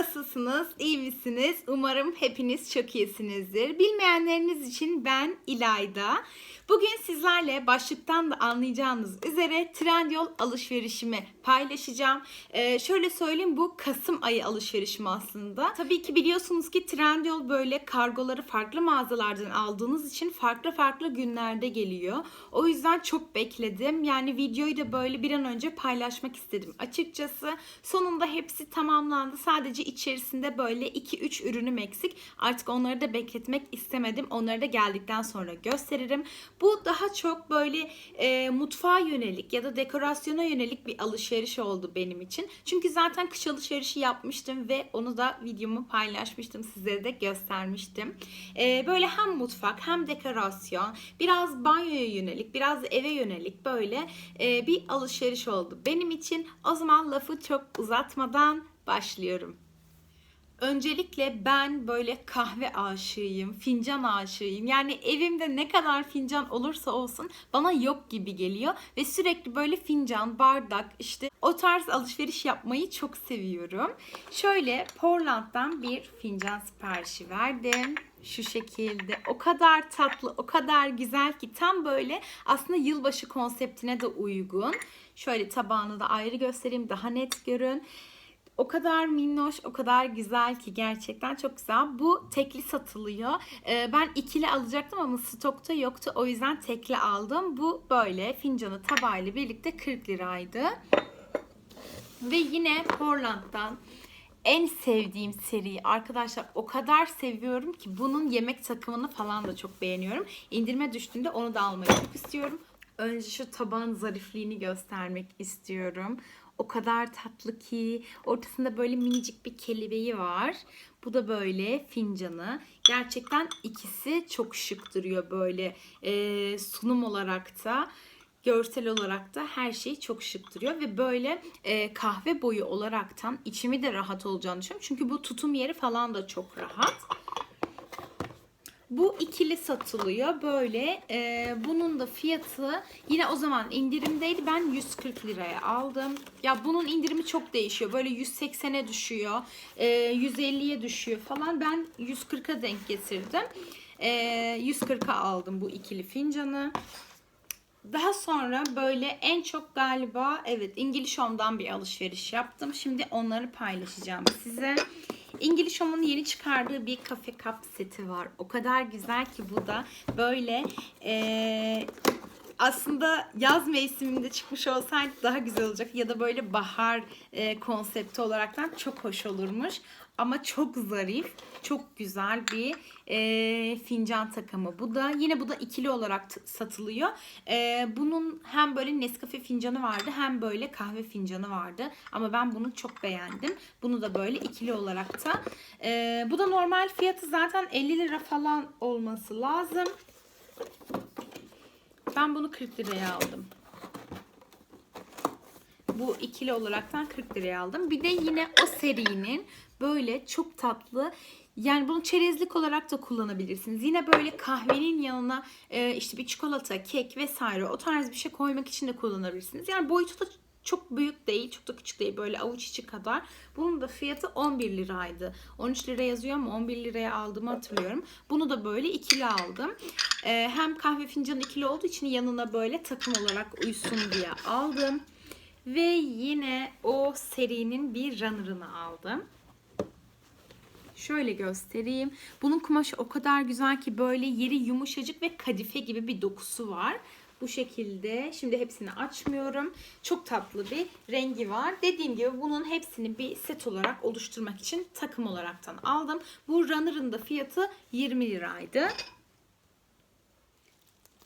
Nasılsınız? İyi misiniz? Umarım hepiniz çok iyisinizdir. Bilmeyenleriniz için ben İlayda. Bugün sizlerle başlıktan da anlayacağınız üzere Trendyol alışverişimi paylaşacağım. Ee, şöyle söyleyeyim bu Kasım ayı alışverişim aslında. Tabii ki biliyorsunuz ki Trendyol böyle kargoları farklı mağazalardan aldığınız için farklı farklı günlerde geliyor. O yüzden çok bekledim. Yani videoyu da böyle bir an önce paylaşmak istedim açıkçası. Sonunda hepsi tamamlandı. Sadece içerisinde böyle 2-3 ürünüm eksik. Artık onları da bekletmek istemedim. Onları da geldikten sonra gösteririm. Bu daha çok böyle e, mutfağa yönelik ya da dekorasyona yönelik bir alışveriş oldu benim için. Çünkü zaten kış alışverişi yapmıştım ve onu da videomu paylaşmıştım. Sizlere de göstermiştim. E, böyle hem mutfak hem dekorasyon, biraz banyoya yönelik, biraz eve yönelik böyle e, bir alışveriş oldu benim için. O zaman lafı çok uzatmadan başlıyorum. Öncelikle ben böyle kahve aşığıyım, fincan aşığıyım. Yani evimde ne kadar fincan olursa olsun bana yok gibi geliyor. Ve sürekli böyle fincan, bardak işte o tarz alışveriş yapmayı çok seviyorum. Şöyle Portland'dan bir fincan siparişi verdim. Şu şekilde o kadar tatlı, o kadar güzel ki tam böyle aslında yılbaşı konseptine de uygun. Şöyle tabağını da ayrı göstereyim daha net görün. O kadar minnoş, o kadar güzel ki gerçekten çok güzel. Bu tekli satılıyor. Ee, ben ikili alacaktım ama stokta yoktu. O yüzden tekli aldım. Bu böyle fincanı tabağıyla birlikte 40 liraydı. Ve yine Portland'dan en sevdiğim seri arkadaşlar o kadar seviyorum ki bunun yemek takımını falan da çok beğeniyorum. İndirme düştüğünde onu da almayı çok istiyorum. Önce şu tabağın zarifliğini göstermek istiyorum. O kadar tatlı ki ortasında böyle minicik bir kelebeği var. Bu da böyle fincanı. Gerçekten ikisi çok şık duruyor böyle e, sunum olarak da görsel olarak da her şey çok şık duruyor ve böyle e, kahve boyu olaraktan içimi de rahat olacağını düşünüyorum. Çünkü bu tutum yeri falan da çok rahat. Bu ikili satılıyor böyle. E, bunun da fiyatı yine o zaman indirimdeydi. Ben 140 liraya aldım. Ya bunun indirimi çok değişiyor. Böyle 180'e düşüyor. E, 150'ye düşüyor falan. Ben 140'a denk getirdim. E, 140'a aldım bu ikili fincanı. Daha sonra böyle en çok galiba evet İngiliz Home'dan bir alışveriş yaptım. Şimdi onları paylaşacağım size. İngiliz Home'un yeni çıkardığı bir kafe kap seti var. O kadar güzel ki bu da böyle eee, aslında yaz mevsiminde çıkmış olsaydı daha güzel olacak ya da böyle bahar e, konsepti olaraktan çok hoş olurmuş. Ama çok zarif, çok güzel bir e, fincan takımı. Bu da yine bu da ikili olarak satılıyor. E, bunun hem böyle Nescafe fincanı vardı hem böyle kahve fincanı vardı. Ama ben bunu çok beğendim. Bunu da böyle ikili olarak da. E, bu da normal fiyatı zaten 50 lira falan olması lazım. Ben bunu 40 liraya aldım. Bu ikili olaraktan 40 liraya aldım. Bir de yine o serinin böyle çok tatlı yani bunu çerezlik olarak da kullanabilirsiniz. Yine böyle kahvenin yanına e, işte bir çikolata, kek vesaire o tarz bir şey koymak için de kullanabilirsiniz. Yani boyutu da çok büyük değil, çok da küçük değil. Böyle avuç içi kadar. Bunun da fiyatı 11 liraydı. 13 lira yazıyor ama 11 liraya aldığımı hatırlıyorum. Bunu da böyle ikili aldım. Ee, hem kahve fincanı ikili olduğu için yanına böyle takım olarak uysun diye aldım. Ve yine o serinin bir runner'ını aldım. Şöyle göstereyim. Bunun kumaşı o kadar güzel ki böyle yeri yumuşacık ve kadife gibi bir dokusu var. Bu şekilde. Şimdi hepsini açmıyorum. Çok tatlı bir rengi var. Dediğim gibi bunun hepsini bir set olarak oluşturmak için takım olaraktan aldım. Bu runner'ın da fiyatı 20 liraydı.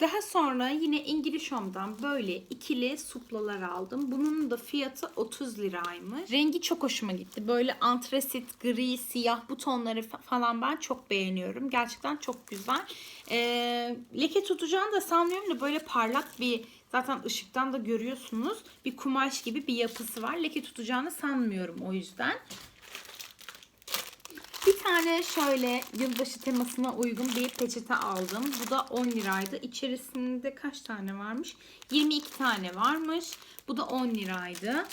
Daha sonra yine İngiliz Home'dan böyle ikili suplalar aldım. Bunun da fiyatı 30 liraymış. Rengi çok hoşuma gitti. Böyle antresit, gri, siyah bu tonları fa- falan ben çok beğeniyorum. Gerçekten çok güzel. Ee, leke tutacağını da sanmıyorum da böyle parlak bir zaten ışıktan da görüyorsunuz. Bir kumaş gibi bir yapısı var. Leke tutacağını sanmıyorum o yüzden. Bir tane şöyle yılbaşı temasına uygun bir peçete aldım. Bu da 10 liraydı. İçerisinde kaç tane varmış? 22 tane varmış. Bu da 10 liraydı.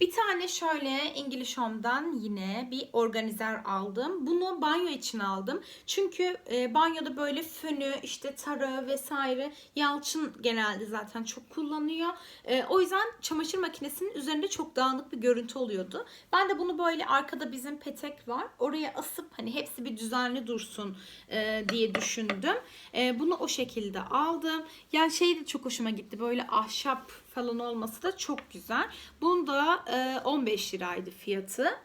Bir tane şöyle English Home'dan yine bir organizer aldım. Bunu banyo için aldım. Çünkü e, banyoda böyle fönü, işte tarağı vesaire Yalçın genelde zaten çok kullanıyor. E, o yüzden çamaşır makinesinin üzerinde çok dağınık bir görüntü oluyordu. Ben de bunu böyle arkada bizim petek var. Oraya asıp hani hepsi bir düzenli dursun e, diye düşündüm. E, bunu o şekilde aldım. Yani şey de çok hoşuma gitti. Böyle ahşap falan olması da çok güzel. Bunun da e, 15 liraydı fiyatı.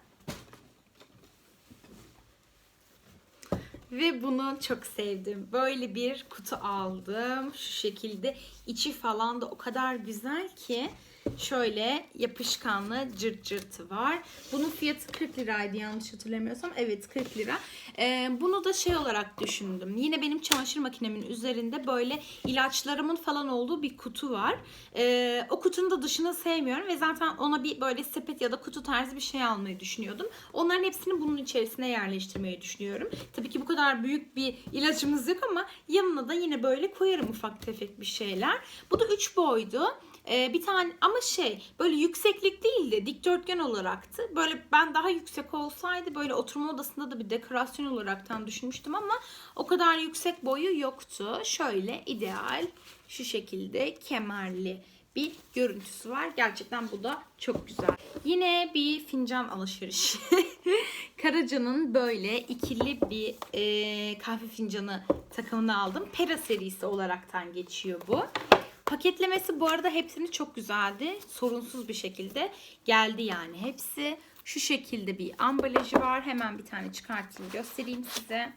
Ve bunu çok sevdim. Böyle bir kutu aldım. Şu şekilde içi falan da o kadar güzel ki şöyle yapışkanlı cırt cırtı var. Bunun fiyatı 40 liraydı yanlış hatırlamıyorsam. Evet 40 lira. Ee, bunu da şey olarak düşündüm. Yine benim çamaşır makinemin üzerinde böyle ilaçlarımın falan olduğu bir kutu var. Ee, o kutunun da dışını sevmiyorum ve zaten ona bir böyle sepet ya da kutu tarzı bir şey almayı düşünüyordum. Onların hepsini bunun içerisine yerleştirmeyi düşünüyorum. Tabii ki bu kadar büyük bir ilacımız yok ama yanına da yine böyle koyarım ufak tefek bir şeyler. Bu da 3 boydu. Ee, bir tane ama şey böyle yükseklik değil de dikdörtgen olaraktı. Böyle ben daha yüksek olsaydı böyle oturma odasında da bir dekorasyon olaraktan düşünmüştüm ama o kadar yüksek boyu yoktu. Şöyle ideal şu şekilde kemerli bir görüntüsü var. Gerçekten bu da çok güzel. Yine bir fincan alışverişi. Karaca'nın böyle ikili bir e, kahve fincanı takımını aldım. Pera serisi olaraktan geçiyor bu. Paketlemesi bu arada hepsini çok güzeldi. Sorunsuz bir şekilde geldi yani hepsi. Şu şekilde bir ambalajı var. Hemen bir tane çıkartayım göstereyim size.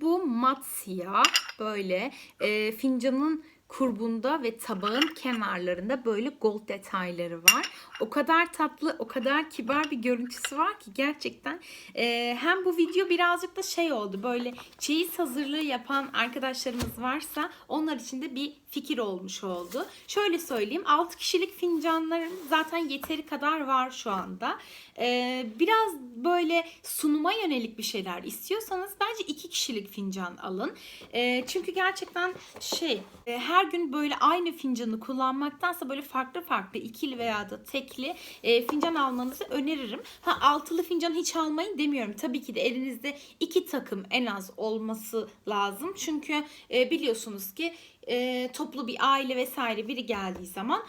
Bu mat siyah böyle e, fincanın kurbunda ve tabağın kenarlarında böyle gold detayları var. O kadar tatlı, o kadar kibar bir görüntüsü var ki gerçekten. E, hem bu video birazcık da şey oldu böyle çeyiz hazırlığı yapan arkadaşlarımız varsa onlar için de bir fikir olmuş oldu. Şöyle söyleyeyim 6 kişilik fincanların zaten yeteri kadar var şu anda. Ee, biraz böyle sunuma yönelik bir şeyler istiyorsanız bence 2 kişilik fincan alın. Ee, çünkü gerçekten şey e, her gün böyle aynı fincanı kullanmaktansa böyle farklı farklı ikili veya da tekli e, fincan almanızı öneririm. Ha altılı fincan hiç almayın demiyorum. Tabii ki de elinizde iki takım en az olması lazım. Çünkü e, biliyorsunuz ki e, toplu bir aile vesaire biri geldiği zaman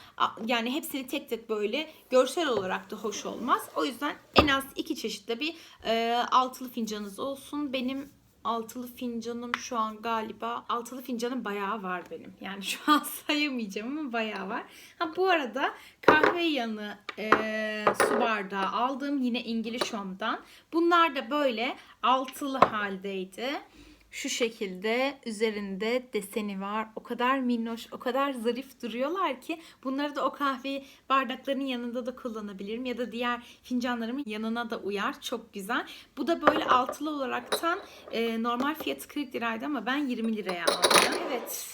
yani hepsini tek tek böyle görsel olarak da hoş olmaz. O yüzden en az iki çeşitli bir e, altılı fincanınız olsun. Benim altılı fincanım şu an galiba altılı fincanım bayağı var benim. Yani şu an sayamayacağım ama bayağı var. Ha bu arada kahve yanı e, su bardağı aldım yine İngiliz Home'dan. Bunlar da böyle altılı haldeydi. Şu şekilde üzerinde deseni var. O kadar minnoş, o kadar zarif duruyorlar ki bunları da o kahve bardaklarının yanında da kullanabilirim. Ya da diğer fincanlarımın yanına da uyar. Çok güzel. Bu da böyle altılı olaraktan e, normal fiyatı 40 liraydı ama ben 20 liraya aldım. Evet.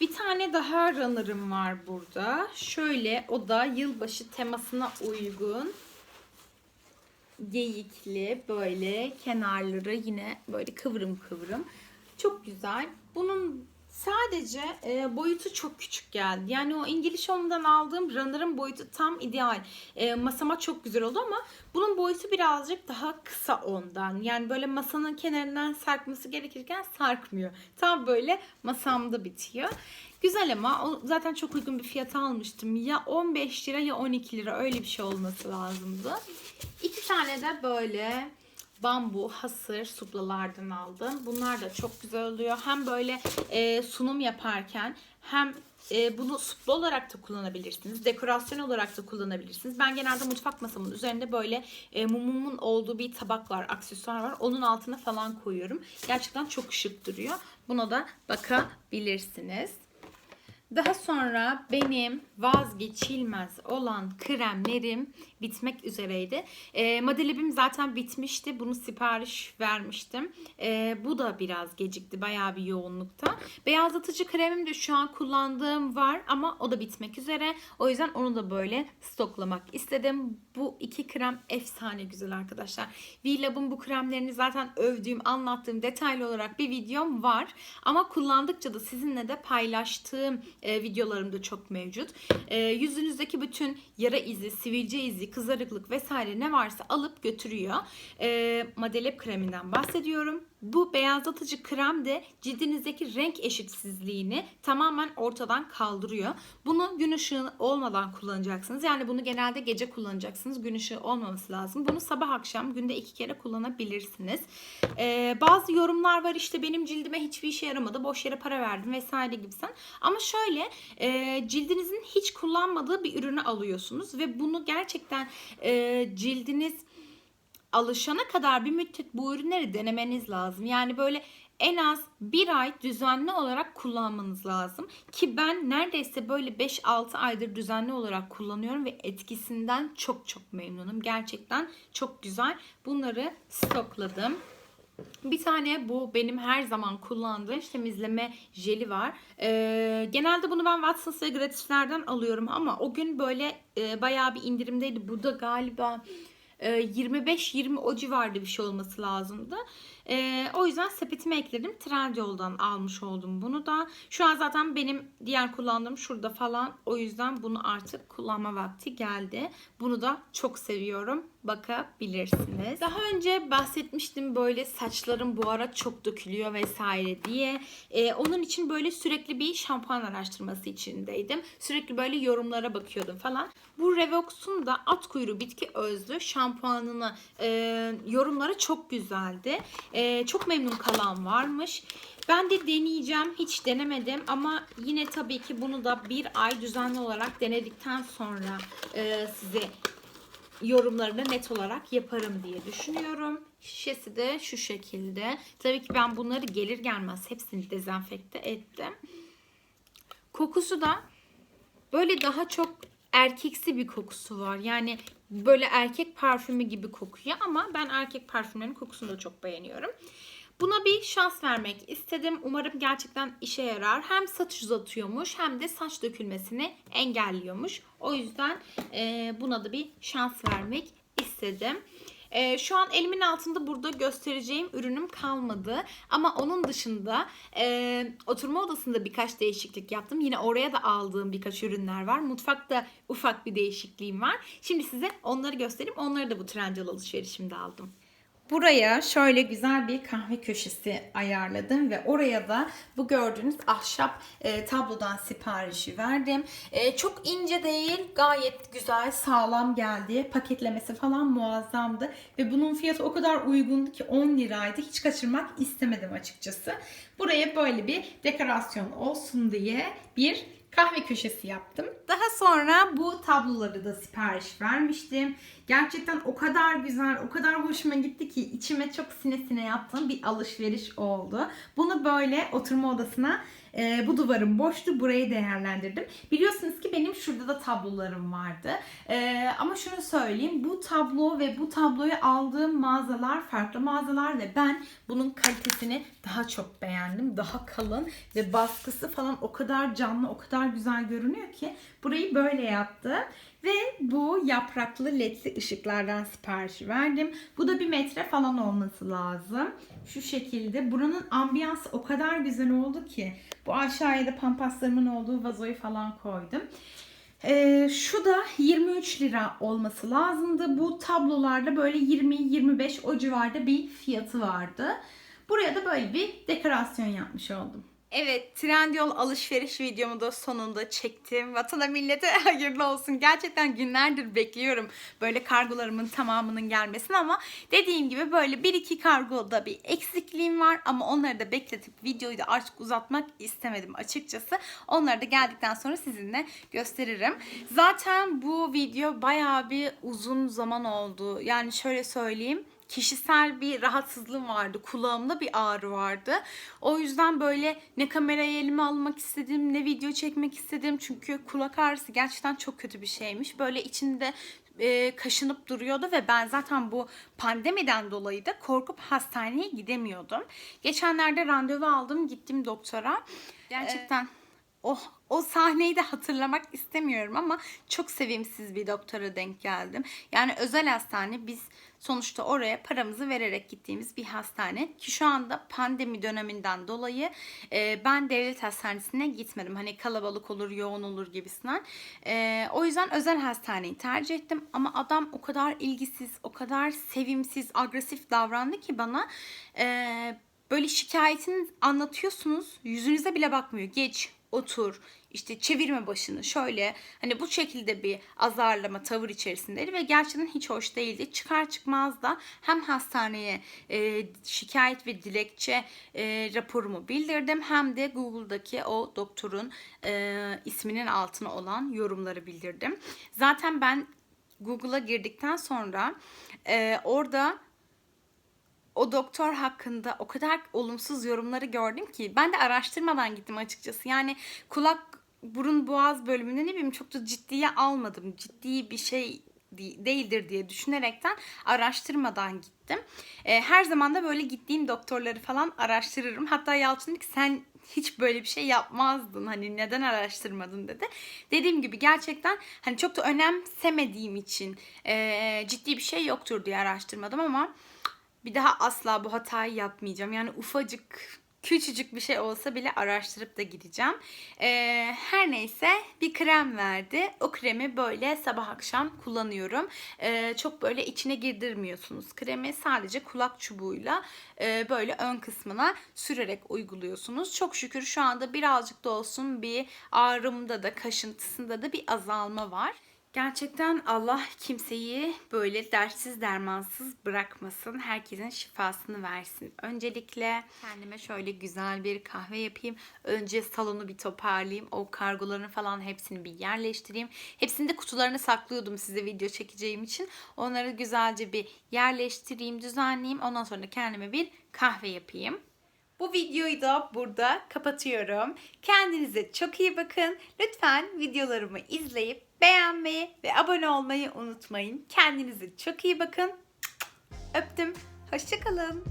Bir tane daha runner'ım var burada. Şöyle o da yılbaşı temasına uygun geyikli böyle kenarları yine böyle kıvrım kıvrım. Çok güzel. Bunun sadece e, boyutu çok küçük geldi. Yani o İngiliz Home'dan aldığım runner'ın boyutu tam ideal. E, masama çok güzel oldu ama bunun boyutu birazcık daha kısa ondan. Yani böyle masanın kenarından sarkması gerekirken sarkmıyor. Tam böyle masamda bitiyor. Güzel ama o zaten çok uygun bir fiyata almıştım. Ya 15 lira ya 12 lira öyle bir şey olması lazımdı. İki tane de böyle bambu hasır suplalardan aldım. Bunlar da çok güzel oluyor. Hem böyle e, sunum yaparken hem e, bunu suplu olarak da kullanabilirsiniz. Dekorasyon olarak da kullanabilirsiniz. Ben genelde mutfak masamın üzerinde böyle e, mumumun olduğu bir tabak var, aksesuar var. Onun altına falan koyuyorum. Gerçekten çok şık duruyor. Buna da bakabilirsiniz. Daha sonra benim vazgeçilmez olan kremlerim bitmek üzereydi. E, Madelebim zaten bitmişti. Bunu sipariş vermiştim. E, bu da biraz gecikti. Bayağı bir yoğunlukta. Beyazlatıcı kremim de şu an kullandığım var ama o da bitmek üzere. O yüzden onu da böyle stoklamak istedim. Bu iki krem efsane güzel arkadaşlar. V-Lab'ın bu kremlerini zaten övdüğüm, anlattığım detaylı olarak bir videom var. Ama kullandıkça da sizinle de paylaştığım e, videolarımda çok mevcut. E, yüzünüzdeki bütün yara izi, sivilce izi, kızarıklık vesaire ne varsa alıp götürüyor. E, Madelep kreminden bahsediyorum. Bu beyazlatıcı krem de cildinizdeki renk eşitsizliğini tamamen ortadan kaldırıyor. Bunu gün ışığı olmadan kullanacaksınız. Yani bunu genelde gece kullanacaksınız. Gün ışığı olmaması lazım. Bunu sabah akşam günde iki kere kullanabilirsiniz. Ee, bazı yorumlar var işte benim cildime hiçbir işe yaramadı. Boş yere para verdim vesaire gibisen. Ama şöyle e, cildinizin hiç kullanmadığı bir ürünü alıyorsunuz ve bunu gerçekten e, cildiniz alışana kadar bir müddet bu ürünleri denemeniz lazım. Yani böyle en az bir ay düzenli olarak kullanmanız lazım. Ki ben neredeyse böyle 5-6 aydır düzenli olarak kullanıyorum ve etkisinden çok çok memnunum. Gerçekten çok güzel. Bunları stokladım. Bir tane bu benim her zaman kullandığım temizleme jeli var. Ee, genelde bunu ben Watsons ve gratislerden alıyorum ama o gün böyle e, bayağı bir indirimdeydi. Bu da galiba 25-20 o civarda bir şey olması lazımdı. E, o yüzden sepetime ekledim. Trendyol'dan almış oldum bunu da. Şu an zaten benim diğer kullandığım şurada falan. O yüzden bunu artık kullanma vakti geldi. Bunu da çok seviyorum. Bakabilirsiniz. Daha önce bahsetmiştim böyle saçlarım bu ara çok dökülüyor vesaire diye. E, onun için böyle sürekli bir şampuan araştırması içindeydim. Sürekli böyle yorumlara bakıyordum falan. Bu Revox'un da at kuyruğu bitki özlü şampuanını e, yorumları çok güzeldi. E, çok memnun kalan varmış. Ben de deneyeceğim. Hiç denemedim ama yine tabii ki bunu da bir ay düzenli olarak denedikten sonra e, size yorumlarını net olarak yaparım diye düşünüyorum. Şişesi de şu şekilde. Tabii ki ben bunları gelir gelmez hepsini dezenfekte ettim. Kokusu da böyle daha çok erkeksi bir kokusu var. Yani böyle erkek parfümü gibi kokuyor ama ben erkek parfümlerinin kokusunu da çok beğeniyorum. Buna bir şans vermek istedim. Umarım gerçekten işe yarar. Hem saç uzatıyormuş hem de saç dökülmesini engelliyormuş. O yüzden buna da bir şans vermek istedim. E, şu an elimin altında burada göstereceğim ürünüm kalmadı. Ama onun dışında e, oturma odasında birkaç değişiklik yaptım. Yine oraya da aldığım birkaç ürünler var. Mutfakta ufak bir değişikliğim var. Şimdi size onları göstereyim. Onları da bu Trendyol alışverişimde aldım. Buraya şöyle güzel bir kahve köşesi ayarladım ve oraya da bu gördüğünüz ahşap e, tablodan siparişi verdim. E, çok ince değil, gayet güzel, sağlam geldi. Paketlemesi falan muazzamdı ve bunun fiyatı o kadar uygundu ki 10 liraydı. Hiç kaçırmak istemedim açıkçası. Buraya böyle bir dekorasyon olsun diye bir kahve köşesi yaptım. Daha sonra bu tabloları da sipariş vermiştim. Gerçekten o kadar güzel, o kadar hoşuma gitti ki içime çok sine sine yaptığım bir alışveriş oldu. Bunu böyle oturma odasına e, bu duvarım boştu. Burayı değerlendirdim. Biliyorsunuz ki benim şurada da tablolarım vardı. E, ama şunu söyleyeyim. Bu tablo ve bu tabloyu aldığım mağazalar farklı mağazalar ve ben bunun kalitesini daha çok beğendim. Daha kalın ve baskısı falan o kadar canlı, o kadar güzel görünüyor ki burayı böyle yaptı. Ve bu yapraklı ledli ışıklardan sipariş verdim. Bu da bir metre falan olması lazım. Şu şekilde. Buranın ambiyansı o kadar güzel oldu ki. Bu aşağıya da pampaslarımın olduğu vazoyu falan koydum. Ee, şu da 23 lira olması lazımdı. Bu tablolarda böyle 20-25 o civarda bir fiyatı vardı. Buraya da böyle bir dekorasyon yapmış oldum. Evet, Trendyol alışveriş videomu da sonunda çektim. Vatana millete hayırlı olsun. Gerçekten günlerdir bekliyorum böyle kargolarımın tamamının gelmesini ama dediğim gibi böyle bir iki kargoda bir eksikliğim var ama onları da bekletip videoyu da artık uzatmak istemedim açıkçası. Onları da geldikten sonra sizinle gösteririm. Zaten bu video bayağı bir uzun zaman oldu. Yani şöyle söyleyeyim kişisel bir rahatsızlığım vardı. Kulağımda bir ağrı vardı. O yüzden böyle ne kamerayı elime almak istedim ne video çekmek istedim. Çünkü kulak ağrısı gerçekten çok kötü bir şeymiş. Böyle içinde e, kaşınıp duruyordu ve ben zaten bu pandemiden dolayı da korkup hastaneye gidemiyordum. Geçenlerde randevu aldım gittim doktora. Gerçekten o, o sahneyi de hatırlamak istemiyorum ama çok sevimsiz bir doktora denk geldim. Yani özel hastane biz sonuçta oraya paramızı vererek gittiğimiz bir hastane. Ki şu anda pandemi döneminden dolayı e, ben devlet hastanesine gitmedim. Hani kalabalık olur, yoğun olur gibisinden. E, o yüzden özel hastaneyi tercih ettim. Ama adam o kadar ilgisiz, o kadar sevimsiz, agresif davrandı ki bana... E, böyle şikayetini anlatıyorsunuz yüzünüze bile bakmıyor. Geç, otur, işte çevirme başını şöyle hani bu şekilde bir azarlama tavır içerisindeydi ve gerçekten hiç hoş değildi. Çıkar çıkmaz da hem hastaneye e, şikayet ve dilekçe e, raporumu bildirdim hem de Google'daki o doktorun e, isminin altına olan yorumları bildirdim. Zaten ben Google'a girdikten sonra e, orada o doktor hakkında o kadar olumsuz yorumları gördüm ki ben de araştırmadan gittim açıkçası. Yani kulak burun boğaz bölümünde ne bileyim çok da ciddiye almadım. Ciddi bir şey değildir diye düşünerekten araştırmadan gittim. E, her zaman da böyle gittiğim doktorları falan araştırırım. Hatta Yalçın dedi ki sen hiç böyle bir şey yapmazdın. Hani neden araştırmadın dedi. Dediğim gibi gerçekten hani çok da önemsemediğim için e, ciddi bir şey yoktur diye araştırmadım ama bir daha asla bu hatayı yapmayacağım. Yani ufacık küçücük bir şey olsa bile araştırıp da gideceğim. Ee, her neyse bir krem verdi. O kremi böyle sabah akşam kullanıyorum. Ee, çok böyle içine girdirmiyorsunuz kremi. Sadece kulak çubuğuyla e, böyle ön kısmına sürerek uyguluyorsunuz. Çok şükür şu anda birazcık da olsun bir ağrımda da kaşıntısında da bir azalma var. Gerçekten Allah kimseyi böyle dertsiz dermansız bırakmasın. Herkesin şifasını versin. Öncelikle kendime şöyle güzel bir kahve yapayım. Önce salonu bir toparlayayım. O kargoların falan hepsini bir yerleştireyim. Hepsini de kutularına saklıyordum size video çekeceğim için. Onları güzelce bir yerleştireyim, düzenleyeyim. Ondan sonra kendime bir kahve yapayım. Bu videoyu da burada kapatıyorum. Kendinize çok iyi bakın. Lütfen videolarımı izleyip beğenmeyi ve abone olmayı unutmayın. Kendinize çok iyi bakın. Öptüm. Hoşçakalın.